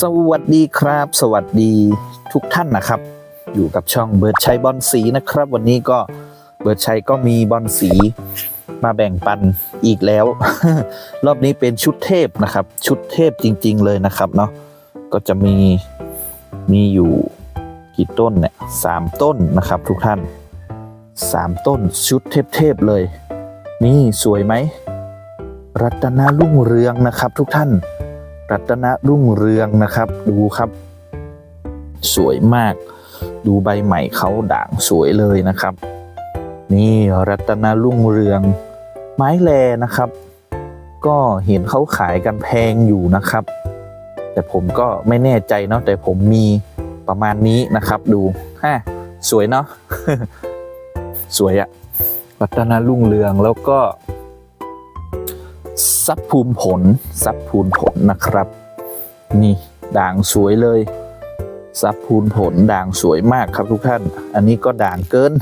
สวัสดีครับ สวัสดีทุกท่านนะครับ อยู่กับช่องเบิร์ดชัยบอลสีนะครับ วันนี้ก็เบิร์ดชัยก็มีบอลสีมาแบ่งปันอีกแล้ว รอบนี้เป็นชุดเทพนะครับ ชุดเทพจริง ๆ เลยนะครับเนาะก็จะมีมีอยู่กี่ต้นเนี่ยสามต้นนะครับ ทุกท่านสามต้นชุดเทพๆเลย นี่สวยไหมรัตนารุ่งเรืองนะครับ ทุกท่าน รัตนรุ่งเรืองนะครับ ดูครับ สวยมาก ดูใบใหม่เขาด่างสวยเลยนะครับ นี่รัตนรุ่งเรือง ไม้แลนะครับ ก็เห็นเขาขายกันแพงอยู่นะครับ แต่ผมก็ไม่แน่ใจเนาะแต่ผมมีประมาณนี้นะครับ ดูฮะสวยเนาะสวยอะรัตนรุ่งเรืองแล้วก็ ซับภูมิผลซับภูมิผลนะครับ นี่ด่างสวยเลยซับภูมิผลด่างสวยมากครับทุกท่าน อันนี้ก็ด่างเกิน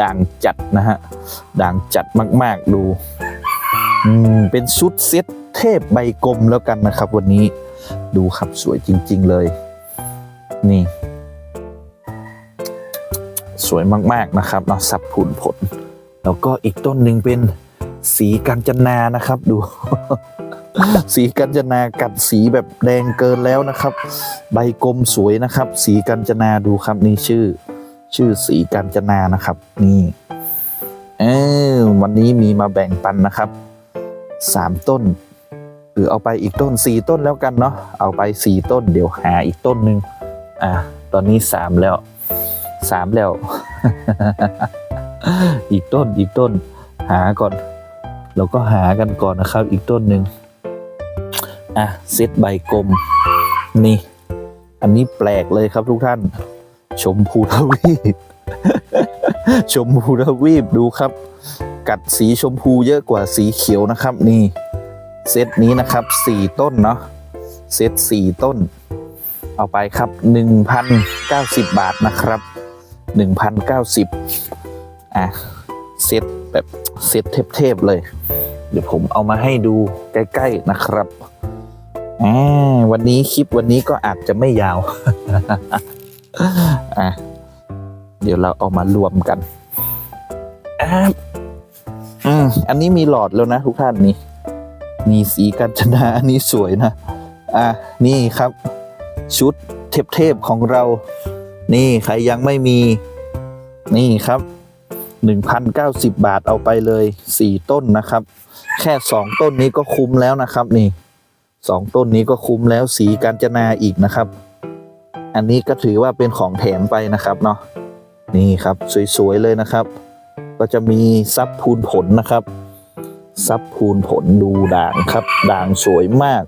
ด่างจัดนะฮะด่างจัดมาก ๆดูเป็นชุดเซตเทพใบกลมแล้วกันนะครับ วันนี้ดูครับสวยจริง ๆเลย นี่ สวยมากๆนะครับเนาะซับภูมิผล แล้วก็อีกต้นหนึ่งเป็น สีกัญจนานะครับดู สีกัญจนากัดสีแบบแดงเกินแล้วนะครับ ใบกลมสวยนะครับ สีกัญจนาดูครับนี่ชื่อ ชื่อสีกัญจนานะครับ นี่เออวันนี้มีมาแบ่งปันนะครับสามต้นหรือเอาไปอีกต้นสี่ต้นแล้วกันเนาะเอาไปสี่ต้น เดี๋ยวหาอีกต้นหนึ่งอะตอนนี้สามแล้วสามแล้ว อีกต้นอีกต้นหาก่อน เราก็หากันก่อนนะครับ อีกต้นหนึ่งอะเซตใบกลม นี่ อันนี้แปลกเลยครับทุกท่าน ชมพูทวีป ชมพูทวีปดูครับ กัดสีชมพูเยอะกว่าสีเขียวนะครับ นี่ เซตนี้นะครับสี่ต้นเนาะเซตสี่ต้น เอาไปครับ1,090บบาทนะครับ1,090อะเซต แบบเซตเทพๆเลย เดี๋ยวผมเอามาให้ดูใกล้ๆนะครับอ่าวันนี้คลิปวันนี้ก็อาจจะไม่ยาวอะเดี๋ยวเราเอามารวมกันอ่าอืมอันนี้มีหลอดแล้วนะทุกท่านนี่มีสีกัญจนาอันนี้สวยนะ อะนี่ครับ ชุดเทพๆของเรา นี่ใครยังไม่มี นี่ครับ 1,090 บาทเอาไปเลย 4 ต้นนะครับ แค่ 2 ต้นนี้ก็คุ้มแล้วนะครับนี่ 2 ต้นนี้ก็คุ้มแล้วสีกาญจนาอีกนะครับ อันนี้ก็ถือว่าเป็นของแถมไปนะครับเนาะนี่ครับสวยๆเลยนะครับ ก็จะมีซับพูนผลนะครับซับพูนผลดูด่างครับ ด่างสวยมาก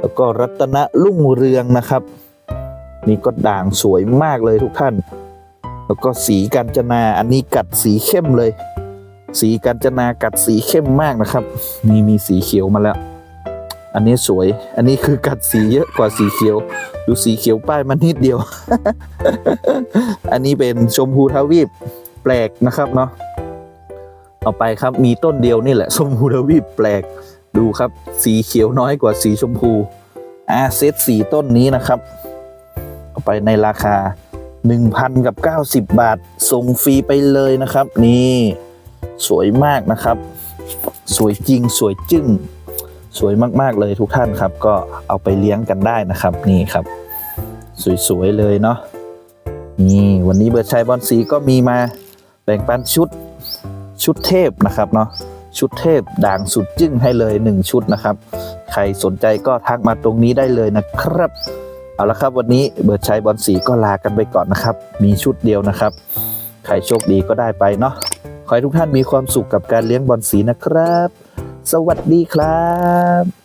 แล้วก็รัตนรุ่งเรืองนะครับ นี่ก็ด่างสวยมากเลยทุกท่าน แล้วก็สีกัญจนาอันนี้กัดสีเข้มเลย สีกัญจนากัดสีเข้มมากนะครับ นี่มีสีเขียวมาแล้ว อันนี้สวย อันนี้คือกัดสีเยอะกว่าสีเขียว ดูสีเขียวป้ายมันนิดเดียว อันนี้เป็นชมพูทวีปแปลกนะครับเนาะเอาไปครับมีต้นเดียวนี่แหละชมพูทวีปแปลกดูครับ สีเขียวน้อยกว่าสีชมพูอ่าเซตสีต้นนี้นะครับ เอาไปในราคา 1,000กับ 90 บาท ส่งฟรีไปเลยนะครับ นี่สวยมากนะครับ สวยจริงสวยจึ้งสวยมากๆเลยทุกท่านครับ ก็เอาไปเลี้ยงกันได้นะครับ นี่ครับ สวยๆเลยเนาะนี่วันนี้เบิร์ดชัยบอลสีก็มีมาแบ่งปันชุดชุดเทพนะครับเนาะชุดเทพด่างสุดจึ้งให้เลย 1 ชุดนะครับ ใครสนใจก็ทักมาตรงนี้ได้เลยนะครับ เอาละครับวันนี้เบิร์ดชัยบอลสีก็ลากันไปก่อนนะครับ มีชุดเดียวนะครับ ใครโชคดีก็ได้ไปเนาะขอให้ทุกท่านมีความสุขกับการเลี้ยงบอลสีนะครับ สวัสดีครับ